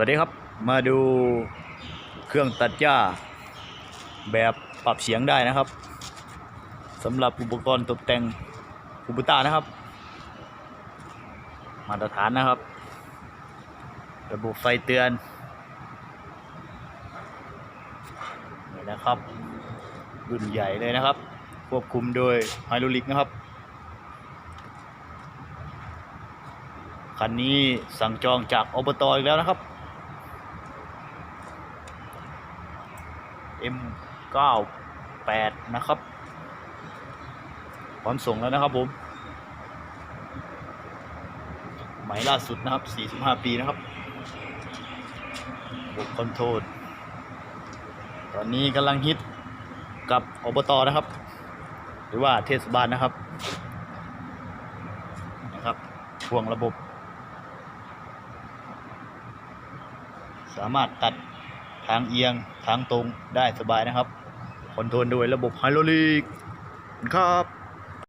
วัสดีครับมาดูเครื่องตัดหญ้า แบบปรับเสียงได้นะครับสำหรับอุปกรณ์ตกแต่งคูบูต้านะครับ มาตรฐานนะครับ ระบบไฟเตือนนี่นะครับรุ่นใหญ่เลยนะครับ ควบคุมโดยไฮดรอลิกนะครับคันนี้สั่งจองจากอบตอีกแล้วนะครับ M98 นะครับพร้อมส่งแล้วนะครับผมหมายล่าสุดนะครับ 45 ปีนะครับระบบคอนโทรลตอนนี้กำลังฮิตกับอบตนะครับ หรือว่าเทศบาลนะครับนะครับพ่วงระบบ สามารถตัด ทางเอียงทางตรงได้สบายนะครับคอนโทรลโดยระบบไฮดรอลิกครับ